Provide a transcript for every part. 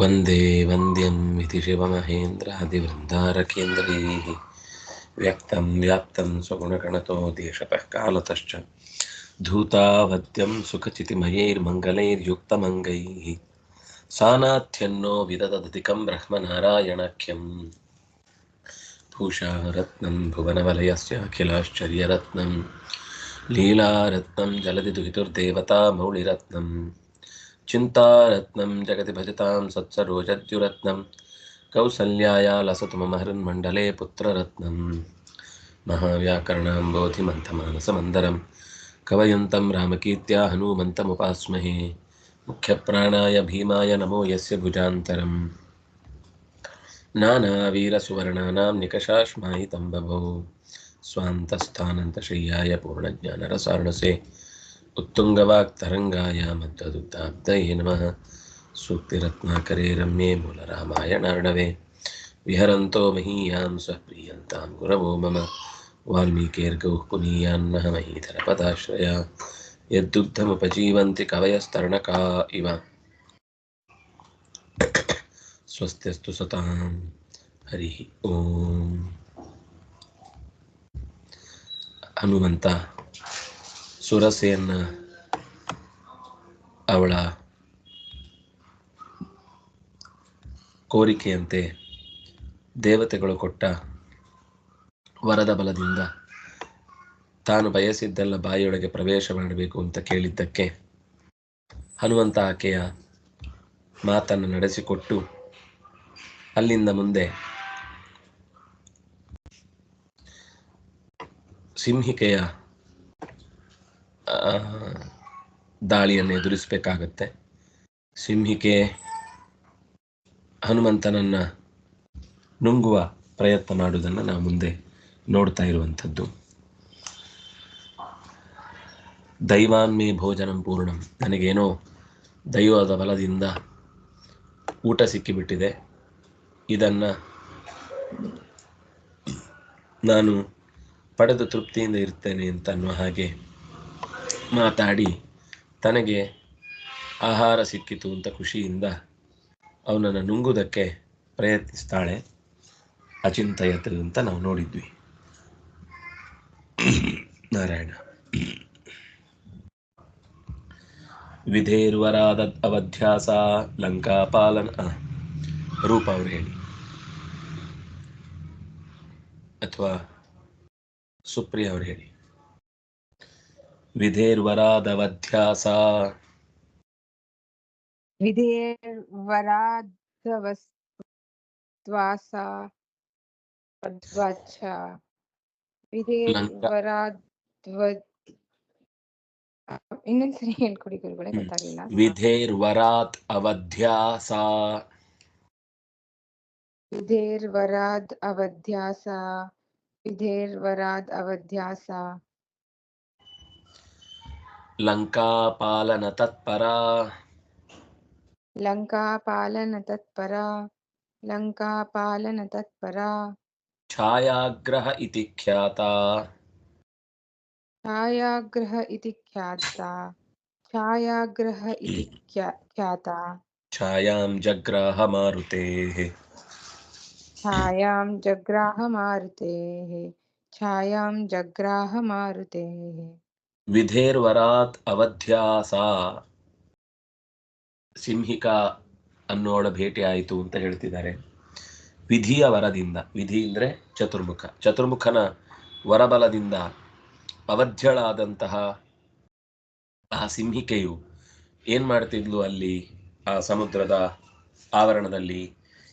वन्द्यम् इति शिवमहेन्द्रादिवृन्दारकेन्द्रैः व्यक्तं व्याप्तं स्वगुणगणतो देशतः कालतश्च धूतावद्यं सुखचितिमयैर्मङ्गलैर्युक्तमङ्गैः सानाथ्यन्नो विददधिकं ब्रह्मनारायणाख्यं भूषारत्नं भुवनवलयस्य अखिलाश्चर्यरत्नं लीलारत्नं जलधि दुहितुर्देवता मौलिरत्नं। चिन्तारत्नं जगति भजतां सत्सरोजद्युरत्नं। कौसल्याया लसतु मम हृन्मण्डले पुत्ररत्नं। महाव्याकरणाम्बोधिमन्थमानसमन्दरं कवयन्तं रामकीर्त्या हनूमन्तमुपास्महे। मुख्यप्राणाय भीमाय नमो यस्य भुजान्तरम्। नानावीरसुवर्णानां निकषाश्माहितं बभौ। స్వాంతస్థానంతశయ్యాయ పూర్ణజ్ఞానరసారణసే. उत्तुङ्गवाक्तरङ्गाय मद्वदुत्ताब्दये नमः सूक्तिरत्नाकरे रम्ये मूलरामाय नार्णवे विहरन्तो महीयां स्वप्रियन्तां गुरवो मम वाल्मीकेर्गौः पुनीयान्नः महीधरपदाश्रया यद्दुग्धमुपजीवन्ति कवयस्तरणका इव स्वस्त्यस्तु सतां हरिः ओम् ಹನುಮಂತ. ಸುರಸೆಯನ್ನ ಅವಳ ಕೋರಿಕೆಯಂತೆ ದೇವತೆಗಳು ಕೊಟ್ಟ ವರದ ಬಲದಿಂದ ತಾನು ಬಯಸಿದ್ದೆಲ್ಲ ಬಾಯಿಯೊಳಗೆ ಪ್ರವೇಶ ಮಾಡಬೇಕು ಅಂತ ಕೇಳಿದ್ದಕ್ಕೆ ಹನುಮಂತ ಆಕೆಯ ಮಾತನ್ನು ನಡೆಸಿಕೊಟ್ಟು ಅಲ್ಲಿಂದ ಮುಂದೆ ಸಿಂಹಿಕೆಯ ದಾಳಿಯನ್ನು ಎದುರಿಸಬೇಕಾಗತ್ತೆ. ಸಿಂಹಿಕೆ ಹನುಮಂತನನ್ನ ನುಂಗುವ ಪ್ರಯತ್ನ ಮಾಡುವುದನ್ನು ನಾವು ಮುಂದೆ ನೋಡ್ತಾ ಇರುವಂಥದ್ದು. ದೈವಾನ್ಮೇ ಭೋಜನಂ ಪೂರ್ಣಂ. ನನಗೇನೋ ದೈವದ ಬಲದಿಂದ ಊಟ ಸಿಕ್ಕಿಬಿಟ್ಟಿದೆ. ಇದನ್ನು ನಾನು ಪಡೆದ ತೃಪ್ತಿಯಿಂದ ಇರ್ತೇನೆ ಅಂತ ಅನ್ನುವ ಹಾಗೆ ಮಾತಾಡಿ ತನಗೆ ಆಹಾರ ಸಿಕ್ಕಿತು ಅಂತ ಖುಷಿಯಿಂದ ಅವನನ್ನು ನುಂಗುವುದಕ್ಕೆ ಪ್ರಯತ್ನಿಸ್ತಾಳೆ ಅಚಿಂತಯತ್ ಅಂತ ನಾವು ನೋಡಿದ್ವಿ. ನಾರಾಯಣ. ವಿಧೇರ್ವರಾದ ಅವಧ್ಯಾಸ ಲಂಕಾಪಾಲನ ರೂಪ ಅವರು ಹೇಳಿ. ಅಥವಾ ಸುಪ್ರಿಯ ಅವ್ರು ಹೇಳಿ ವಿಧೇರ್ವರಾದವಧ್ಯಾಸ ವಿಧೇರ್ವರಾಧ್ವಸ್ತ್ವಾಸ ಪದ್ವಾಚ ವಿಧೇರ್ವರಾಧ್ವ ಇನ್ನೊಂದ್ಸರಿ ಹೇಳ್ಕೊಡಿ ಗುರುಗಳೇ ಹ್ಮ್. ಗೊತ್ತಾಗ್ಲಿಲ್ಲ. ವಿಧೇರ್ವರಾತ್ ಅವಧ್ಯಾಸ ವಿಧೇರ್ವರಾದ್ ಅವಧ್ಯಾಸ ವಿಧೇರ್ವರಾದ್ ಅವಧ್ಯಾಸ ಲಂಕಾಪಾಲನ ತತ್ಪರ ಲಂಕಾಪಾಲನ ತತ್ಪರ ಲಂಕಾಪಾಲನ ತತ್ಪರ ಛಾಯಾಗ್ರಹ ಇತಿ ಖ್ಯಾತ ಛಾಯಾಗ್ರಹ ಇತಿ ಖ್ಯಾತ ಛಾಯಾಗ್ರಹ ಇತಿ ಖ್ಯಾ- छायां ಜಗ್ರಾಹ ಮಾರುತೇ ಛಾಯಾಂ ಜಗ್ರಾಹ ಮಾರುತೇಃ ವಿಧೇರ್ವರಾತ್ ಅವಧ್ಯಾಸ ಸಿಂಹಿಕಾ ಅನ್ನೋಳ ಭೇಟಿ ಆಯಿತು ಅಂತ ಹೇಳ್ತಿದ್ದಾರೆ. ವಿಧಿಯ ವರದಿಂದ, ವಿಧಿ ಅಂದ್ರೆ ಚತುರ್ಮುಖ. ಚತುರ್ಮುಖನ ವರಬಲದಿಂದ ಅವಧ್ಯಳಾದಂತಹ ಆ ಸಿಂಹಿಕೆಯು ಏನ್ ಮಾಡ್ತಿದ್ಲು ಅಲ್ಲಿ? ಆ ಸಮುದ್ರದ ಆವರಣದಲ್ಲಿ.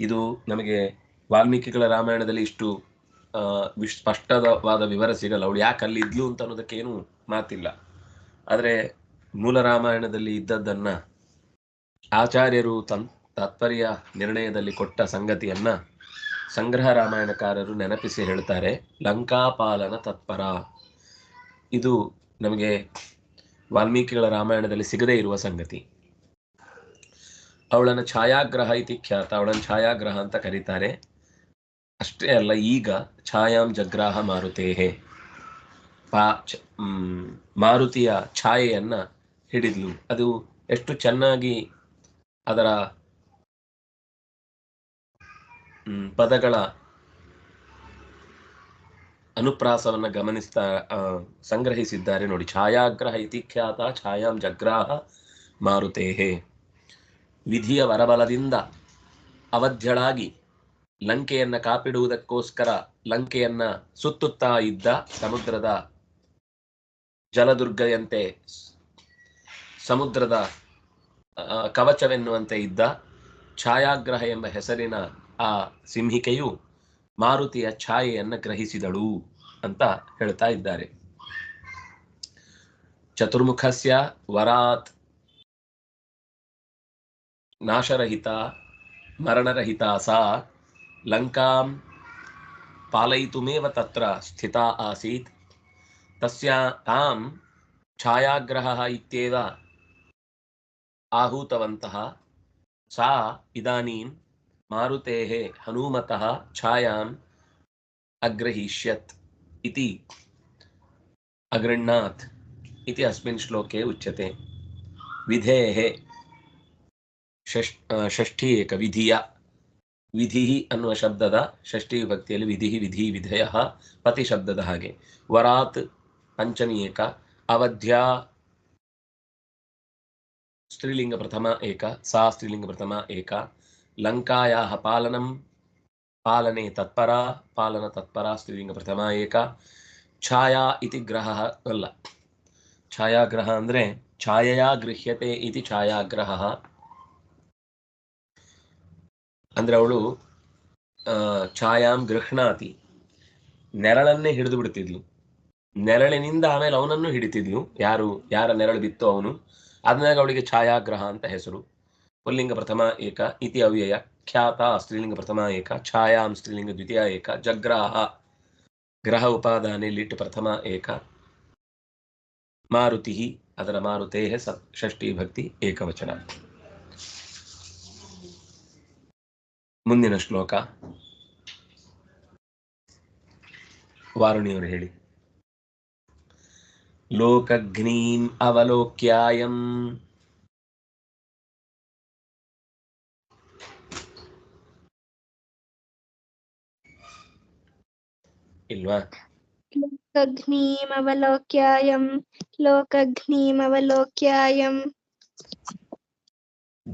ಇದು ನಮಗೆ ವಾಲ್ಮೀಕಿಗಳ ರಾಮಾಯಣದಲ್ಲಿ ಇಷ್ಟು ಸ್ಪಷ್ಟವಾದ ವಿವರ ಸಿಗಲ್ಲ. ಅವಳು ಯಾಕೆ ಅಲ್ಲಿ ಇದ್ಲು ಅಂತ ಅನ್ನೋದಕ್ಕೇನು ಮಾತಿಲ್ಲ. ಆದರೆ ಮೂಲ ರಾಮಾಯಣದಲ್ಲಿ ಇದ್ದದ್ದನ್ನ ಆಚಾರ್ಯರು ತನ್, ತಾತ್ಪರ್ಯ ನಿರ್ಣಯದಲ್ಲಿ ಕೊಟ್ಟ ಸಂಗತಿಯನ್ನ ಸಂಗ್ರಹ ರಾಮಾಯಣಕಾರರು ನೆನಪಿಸಿ ಹೇಳ್ತಾರೆ. ಲಂಕಾಪಾಲನ ತತ್ಪರ. ಇದು ನಮಗೆ ವಾಲ್ಮೀಕಿಗಳ ರಾಮಾಯಣದಲ್ಲಿ ಸಿಗದೇ ಇರುವ ಸಂಗತಿ. ಅವಳನ್ನು ಛಾಯಾಗ್ರಹ ಇತಿ, ಖ್ಯಾತ, ಅವಳನ್ನು ಛಾಯಾಗ್ರಹ ಅಂತ ಕರೀತಾರೆ. ಅಷ್ಟೇ ಅಲ್ಲ, ಈಗ ಛಾಯಾಂ ಜಗ್ರಾಹ ಮಾರುತೇಹೆ. ಪಾ ಮಾರುತಿಯ ಛಾಯೆಯನ್ನ ಹಿಡಿದ್ಲು. ಅದು ಎಷ್ಟು ಚೆನ್ನಾಗಿ ಅದರ ಪದಗಳ ಅನುಪ್ರಾಸವನ್ನು ಗಮನಿಸ್ತಾ ಸಂಗ್ರಹಿಸಿದ್ದಾರೆ ನೋಡಿ. ಛಾಯಾಗ್ರಹ ಇತಿ ಖ್ಯಾತ, ಛಾಯಾಂ ಜಗ್ರಾಹ ಮಾರುತೇಹೇ. ವಿಧಿಯ ವರಬಲದಿಂದ ಅವಧ್ಯಳಾಗಿ ಲಂಕೆಯನ್ನ ಕಾಪಿಡುವುದಕ್ಕೋಸ್ಕರ ಲಂಕೆಯನ್ನ ಸುತ್ತುತ್ತಾ ಇದ್ದ ಸಮುದ್ರದ ಜಲದುರ್ಗಯಂತೆ ಸಮುದ್ರದ ಕವಚವೆನ್ನುವಂತೆ ಇದ್ದ ಛಾಯಾಗ್ರಹ ಎಂಬ ಹೆಸರಿನ ಆ ಸಿಂಹಿಕೆಯು ಮಾರುತಿಯ ಛಾಯೆಯನ್ನು ಗ್ರಹಿಸಿದಳು ಅಂತ ಹೇಳ್ತಾ ಇದ್ದಾರೆ. ಚತುರ್ಮುಖಸ್ಯ ವರಾತ್ ನಾಶರಹಿತ ಮರಣರಹಿತ ಸಾ लंका पालयितुमेव त्र स्थिता आसीत्। तस्या तां छायाग्रहः इत्येव आहूतवन्तः। छाया अग्रहीष्य मारुतेः हनूमतः छायाम् अग्रहीष्यत् इति अगृह्णात् श्लोके उच्यते। षष्ठी ವಿಧಿ ಅನ್ನುವ ಶಬ್ದದ ಷಷ್ಠಿ ವಿಭಕ್ತಿಯಲ್ಲಿ ವಿಧಿ ವಿಧಿ ವಿಧೇಯ ಪತಿ ಶಬ್ದದ ಹಾಗೆ. ವರಾತ್ ಪಂಚಮಿ ಏಕ ಅವಧ್ಯ, ಸ್ತ್ರೀಲಿಂಗ ಪ್ರಥಮ ಏಕ, ಸಾ ಸ್ತ್ರೀಲಿಂಗ ಪ್ರಥಮ ಏಕ ಲಂಕಾಯ ಪಾಲನಂ, ಪಾಲನೆ ತತ್ಪರ, ಪಾಲನ ತತ್ಪರ ಸ್ತ್ರೀಲಿಂಗ ಪ್ರಥಮ ಏಕ, ಛಾಯಾ ಇತಿ ಗ್ರಹ ಅಲ್ಲ. ಛಾಯಾಗ್ರಹ ಅಂದರೆ ಛಾಯೆಯ ಗೃಹ್ಯತೆ ಇತಿ ಛಾಯಾಗ್ರಹ. ಅಂದ್ರೆ ಅವಳು ಛಾಯಾಂ ಗೃಹ್ಣಾತಿ. ನೆರಳನ್ನೇ ಹಿಡಿದು ಬಿಡ್ತಿದ್ಲು. ನೆರಳಿನಿಂದ ಆಮೇಲೆ ಅವನನ್ನು ಹಿಡಿತಿದ್ಲು. ಯಾರು, ಯಾರ ನೆರಳು ಬಿತ್ತೋ ಅವನು. ಅದನ್ನಾಗ ಅವಳಿಗೆ ಛಾಯಾಗ್ರಹ ಅಂತ ಹೆಸರು. ಪುಲ್ಲಿಂಗ ಪ್ರಥಮ ಏಕ, ಇತಿ ಅವ್ಯಯ. ಖ್ಯಾತ ಸ್ತ್ರೀಲಿಂಗ ಪ್ರಥಮ ಏಕ, ಛಾಯಾಂ ಸ್ತ್ರೀಲಿಂಗ ದ್ವಿತೀಯ ಏಕ, ಜಗ್ರಾಹ. ಗ್ರಹ ಉಪಾದಾನೆ ಲಿಟ್ ಪ್ರಥಮ ಏಕ. ಮಾರುತಿ ಅದರ ಮಾರುತೇಹ ಷಷ್ಠಿ ಭಕ್ತಿ ಏಕವಚನ. ಮುಂದಿನ ಶ್ಲೋಕ. ವಾರುಣಿಯವರು ಹೇಳಿ. ಲೋಕಗ್ನೀಂ ಅವಲೋಕ್ಯಾಯಂ. ಇಲ್ವಾ? ಲೋಕಗ್ನೀಮವಲೋಕ್ಯಾಯಂ ಲೋಕಗ್ನೀಮವಲೋಕ್ಯಾಯಂ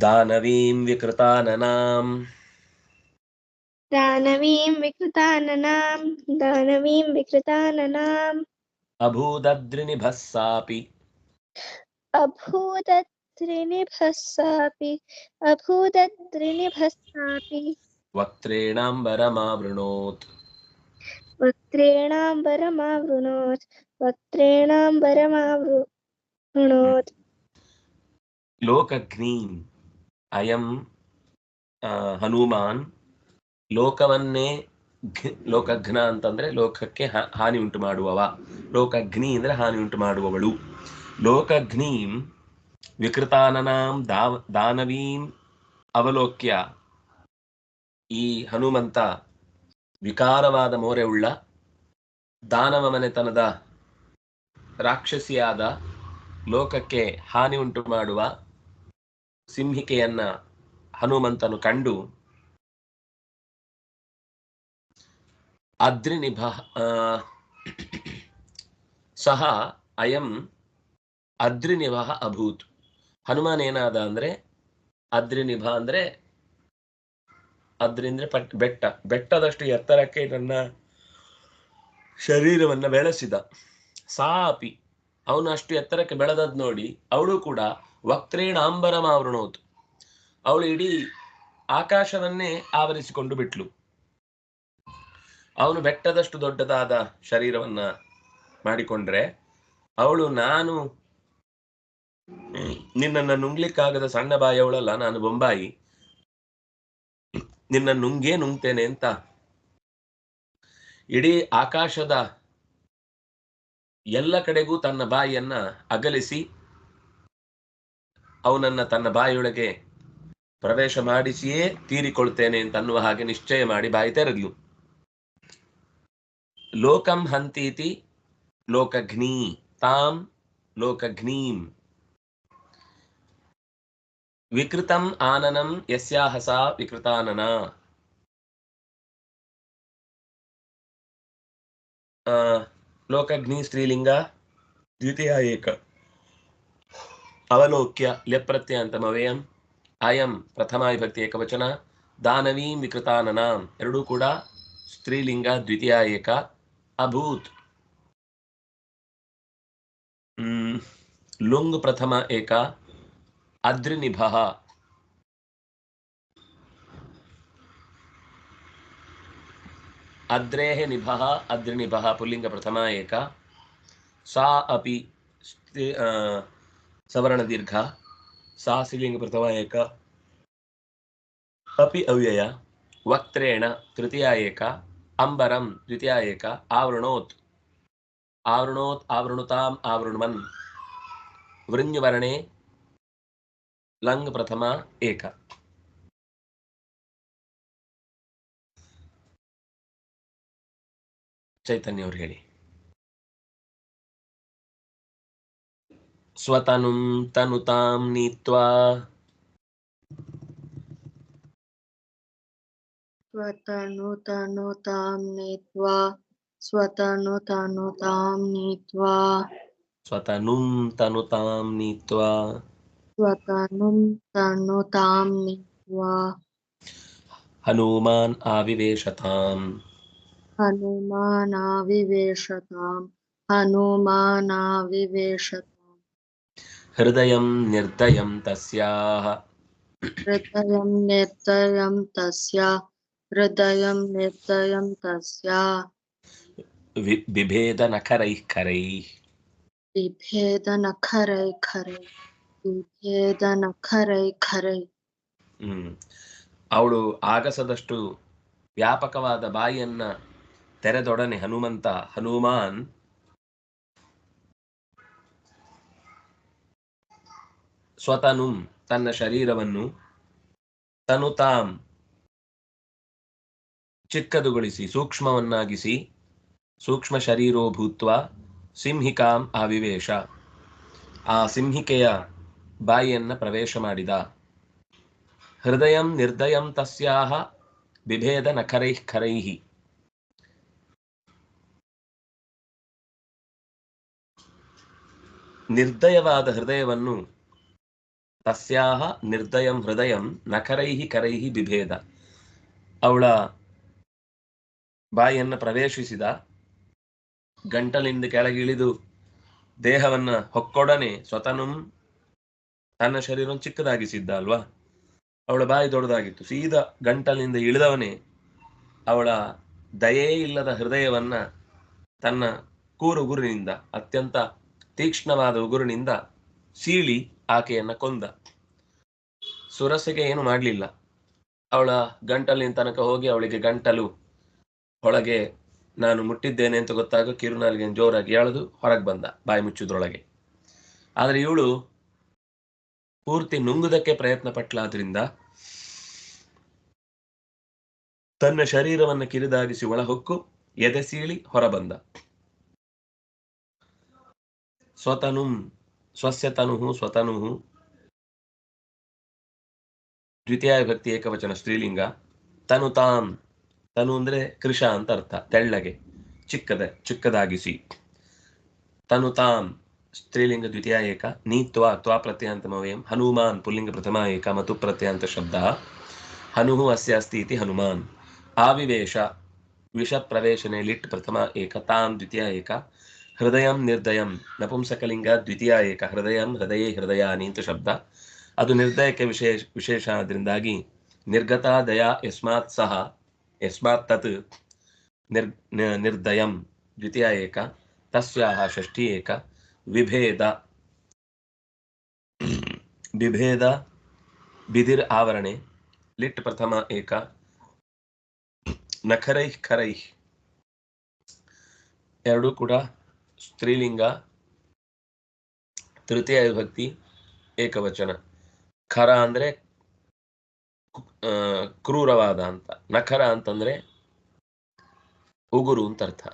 ದಾನವೀಂ ವಿಕೃತಾನನಾಂ. दानवीं विकृताननां दानवीं विकृताननाम् अभूदद्रिनिभः सापि अभूदद्रिनिभः सापि अभूदद्रिनिभः सापि वक्त्रेणाम्बरमावृणोत् वक्त्रेणाम्बरमावृणोत् वक्त्रेणाम्बरमावृणोत् लोकग्नीम् अयं हनुमान्। ಲೋಕವನ್ನೇ ಲೋಕಘ್ನ ಅಂತಂದ್ರೆ ಲೋಕಕ್ಕೆ ಹಾನಿ ಉಂಟು ಮಾಡುವವ. ಲೋಕಘ್ನಿ ಅಂದ್ರೆ ಹಾನಿ ಉಂಟು ಮಾಡುವವಳು. ಲೋಕಘ್ನೀಂ ವಿಕೃತಾನನಾಂ ದಾವ, ದಾನವೀಂ ಅವಲೋಕ್ಯ. ಈ ಹನುಮಂತ ವಿಕಾರವಾದ ಮೋರೆವುಳ್ಳ ದಾನವ ಮನೆತನದ ರಾಕ್ಷಸಿಯಾದ ಲೋಕಕ್ಕೆ ಹಾನಿ ಉಂಟು ಮಾಡುವ ಸಿಂಹಿಕೆಯನ್ನ ಹನುಮಂತನು ಕಂಡು ಅದ್ರಿನಿಭ ಸಹ ಅಯಂ ಅದ್ರಿನಿಭ ಅಭೂತ್ ಹನುಮಾನ್ ಏನಾದ ಅಂದ್ರೆ ಅದ್ರಿನಿಭ ಅಂದ್ರೆ ಅದ್ರಿಂದ್ರೆ ಪಟ್ ಬೆಟ್ಟ, ಬೆಟ್ಟದಷ್ಟು ಎತ್ತರಕ್ಕೆ ನನ್ನ ಶರೀರವನ್ನ ಬೆಳೆಸಿದ। ಸಾಪಿ ಅವನು ಅಷ್ಟು ಎತ್ತರಕ್ಕೆ ಬೆಳೆದದ್ ನೋಡಿ, ಅವಳು ಕೂಡ ವಕ್ತ್ರೇಣ ಅಂಬರಮಾವೃಣೋತು। ಅವಳು ಇಡೀ ಆಕಾಶವನ್ನೇ ಆವರಿಸಿಕೊಂಡು ಬಿಟ್ಲು। ಅವನು ಬೆಟ್ಟದಷ್ಟು ದೊಡ್ಡದಾದ ಶರೀರವನ್ನ ಮಾಡಿಕೊಂಡ್ರೆ ಅವಳು ನಾನು ನಿನ್ನನ್ನು ನುಂಗ್ಲಿಕ್ಕಾಗದ ಸಣ್ಣ ಬಾಯವಳಲ್ಲ, ನಾನು ಬೊಂಬಾಯಿ. ನಿನ್ನ ನುಂಗೇ ನುಂಗ್ತೇನೆ ಅಂತ. ಇಡೀ ಆಕಾಶದ ಎಲ್ಲ ಕಡೆಗೂ ತನ್ನ ಬಾಯಿಯನ್ನ ಅಗಲಿಸಿ ಅವನನ್ನ ತನ್ನ ಬಾಯಿಯೊಳಗೆ ಪ್ರವೇಶ ಮಾಡಿಸಿಯೇ ತೀರಿಕೊಳ್ತೇನೆ ಅಂತ ಅನ್ನುವ ಹಾಗೆ ನಿಶ್ಚಯ ಮಾಡಿ ಬಾಯಿ ತೆರೆದ್ಲು. ಲೋಕಂ ಹಂತೀತಿ ಲೋಕಘ್ನೀ ತಾಂ ಲೋಕಘ್ನೀಂ ವಿಕೃತಂ ಆನನಂ ಯಸ್ಯಾಹ ಸಾ ವಿಕೃತಾನನ ಆ, ಲೋಕಗ್ನಿ ಸ್ತ್ರೀಲಿಂಗ ದ್ವಿತೀಯ ಏಕ ಅವಲೋಕ್ಯ ಲೆಪ್ರತ್ಯಂತಮವೇಯಂ ಅಯಂ ಪ್ರಥಮ ವಿಭಕ್ತಿ ಏಕವಚನ ದಾನವೀಂ ವಿಕೃತಾನನಾಂ ಎರಡೂ ಕೂಡ ಸ್ತ್ರೀಲಿಂಗ ದ್ವಿತೀಯ ಏಕ. अभूत। लुंग प्रथम एका, अद्रिनिभः। अद्रेः निभः, अद्रिनिभः पुल्लिङ्गप्रथमा एका। सा अपि सवर्णदीर्घा। सा स्त्रीलिङ्गप्रथमा एक। अपि अव्यया, वक्त्रेण तृतीया एका। ಅಂಬರಂ ದ್ವಿತೀಯ ಏಕ, ಆವೃಣೋತ್. ಆವೃಣೋತ್, ಆವೃಣುತಾಂ, ಆವೃಣ್ಮನ್. ವೃಂಗ್ವರ್ಣೆ ಲಂಗ್ ಪ್ರಥಮ ಏಕ. ಚೈತನ್ಯ ಅವ್ರು ಹೇಳಿ. ಸ್ವತನುಂ ತನುತಾಂ ನೀತ್ವಾ. स्वतनु तनु तां नीत्वा स्वतनु तनु तां नीत्वा स्वतनुं तनु तां नीत्वा स्वतनुं तनु तां नीत्वा हनुमान् आविवेशताम् हनुमानाविवेशताम् हनुमानाविवेशताम् हृदयं निर्दयं तस्याः हृदयं निर्दयं तस्याः हृदयं निर्दयं तस्य ವಿ- ಬಿಭೇದ ನಖರೈಃ ಖರೈಃ बिभेदनखरै खरै बिभेदनखरै खरै ಹ್ಮ್ ಅವಳು ಆಗಸದಷ್ಟು ವ್ಯಾಪಕವಾದ ಬಾಯಿಯನ್ನ ತೆರೆದೊಡನೆ ಹನುಮಂತ ಹನುಮಾನ್ ಸ್ವತನುಂ ತನ್ನ ಶರೀರವನ್ನು ತನುತಾಂ ಚಿಕ್ಕದುಗೊಳಿಸಿ, ಸೂಕ್ಷ್ಮವನ್ನಾಗಿಸಿ, ಸೂಕ್ಷ್ಮ ಶರೀರೋ ಭೂತ್ವ ಸಿಂಹಿಕಾಂ ಆವಿವೇಶ ಆ ಸಿಂಹಿಕೆಯ ಬಾಯಿಯನ್ನ ಪ್ರವೇಶ ಮಾಡಿದ. ಹೃದಯಂ ನಿರ್ದಯಂ ತಸ್ಯಾಹ ಬಿಭೇದ ನಖರೈಃ ಖರೈಃ. ನಿರ್ದಯವಾದ ಹೃದಯವನ್ನು ತಸ್ಯಾಹ ನಿರ್ದಯಂ ಹೃದಯಂ ನಖರೈಹಿ ಕರೈಹಿ ಬಿಭೇದ. ಅವಳ ಬಾಯಿಯನ್ನು ಪ್ರವೇಶಿಸಿದ ಗಂಟಲಿಂದ ಕೆಳಗಿಳಿದು ದೇಹವನ್ನ ಹೊಕ್ಕೊಡನೆ ಸ್ವತನುಂ ತನ್ನ ಶರೀರ ಚಿಕ್ಕದಾಗಿಸಿದ್ದ ಅಲ್ವಾ ಅವಳ ಬಾಯಿ ದೊಡ್ಡದಾಗಿತ್ತು. ಸೀದಾ ಗಂಟಲಿಂದ ಇಳಿದವನೇ ಅವಳ ದಯೇ ಇಲ್ಲದ ಹೃದಯವನ್ನ ತನ್ನ ಕೂರು ಉಗುರಿನಿಂದ ಅತ್ಯಂತ ತೀಕ್ಷ್ಣವಾದ ಉಗುರಿನಿಂದ ಸೀಳಿ ಆಕೆಯನ್ನ ಕೊಂದ. ಸುರಸೆಗೆ ಏನು ಮಾಡಲಿಲ್ಲ. ಅವಳ ಗಂಟಲಿನ ತನಕ ಹೋಗಿ ಅವಳಿಗೆ ಗಂಟಲು ಒಳಗೆ ನಾನು ಮುಟ್ಟಿದ್ದೇನೆ ಅಂತ ಗೊತ್ತಾಗ ಕಿರುನಾಲಿಗೆ ಜೋರಾಗಿ ಎಳೆದು ಹೊರಗೆ ಬಂದ, ಬಾಯಿ ಮುಚ್ಚುದ್ರೊಳಗೆ. ಆದರೆ ಇವಳು ಪೂರ್ತಿ ನುಂಗುದಕ್ಕೆ ಪ್ರಯತ್ನ ಪಟ್ಲಾದ್ರಿಂದ ತನ್ನ ಶರೀರವನ್ನು ಕಿರಿದಾಗಿಸಿ ಒಳಹೊಕ್ಕು ಎದೆ ಸೀಳಿ ಹೊರಬಂದ. ಸ್ವತನು ಸ್ವಸ್ಯತನುಹು ಸ್ವತನುಹು ದ್ವಿತೀಯ ಭಕ್ತಿ ಏಕವಚನ ಸ್ತ್ರೀಲಿಂಗ. ತನು ತಾಂ ತನು ಅಂದ್ರೆ ಕೃಷ ಅಂತ ಅರ್ಥ. ತೆಳ್ಳಗೆ, ಚಿಕ್ಕದ, ಚಿಕ್ಕದಾಗಿಸಿ. ತನು ತಾಂ ಸ್ತ್ರೀಲಿಂಗ ದ್ವಿತೀಯ ಏಕ ನೀತ್ವಾ ತ್ವಾ ಪ್ರತ್ಯಂತಮವಯಂ ಹನುಮಾನ್ ಪುಲ್ಲಿಂಗ ಪ್ರಥಮ ಏಕ ಮತ್ತು ಪ್ರತ್ಯಂತ ಶಬ್ದ. ಹನುಹು ಅಸ್ಯ ಅಸ್ತಿ ಇತಿ ಹನುಮಾನ್. ಆವಿವೇಶ, ವಿಷ ಪ್ರವೇಶನೆ ಲಿಟ್ ಪ್ರಥಮ ಏಕ, ತಾಂ ದ್ವಿತೀಯ ಏಕ. ಹೃದಯಂ ನಿರ್ದಯಂ, ನಪುಂಸಕಲಿಂಗ ದ್ವಿತೀಯ ಏಕ, ಹೃದಯಂ ಹೃದಯೇ ಹೃದಯ ಅಂತ ಶಬ್ದ. ಅದು ನಿರ್ದಯಕ್ಕೆ ವಿಶೇಷ ವಿಶೇಷ ಆದ್ರಿಂದಾಗಿ ನಿರ್ಗತ ದಯಾ ಯಸ್ಮಾತ್ ಸಹ ಯಸ್ಮಾತ್ ತತ್ ನಿರ್ ನ- ನಿರ್ದಯಂ ದ್ವಿತೀಯ ಏಕ ತಸ್ಯಾಹ ಷಷ್ಠಿ ಏಕ ವಿಭೇದ ಬಿಭೇದ ಬಿದಿರ್ ಆವರಣೆ ಲಿಟ್ ಪ್ರಥಮ ಏಕ ನಖರೈಃ ಖರೈಃ ಎರಡೂ ಕೂಡ ಸ್ತ್ರೀಲಿಂಗ ತೃತೀಯ ವಿಭಕ್ತಿ ಏಕವಚನ। ಖರ ಅಂದ್ರೆ ಕು- ಆ, ಕ್ರೂರವಾದ ಅಂತ. ನಖರ ಅಂತಂದ್ರೆ ಉಗುರು ಅಂತ ಅರ್ಥ.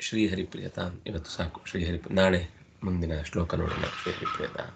ಶ್ರೀಹರಿಪ್ರಿಯತಾ ಇವತ್ತು ಸಾಕು. ಶ್ರೀಹರಿ ನಾಳೆ ಮುಂದಿನ ಶ್ಲೋಕ ನೋಡೋಣ ಶ್ರೀಹರಿಪ್ರಿಯತಾಂ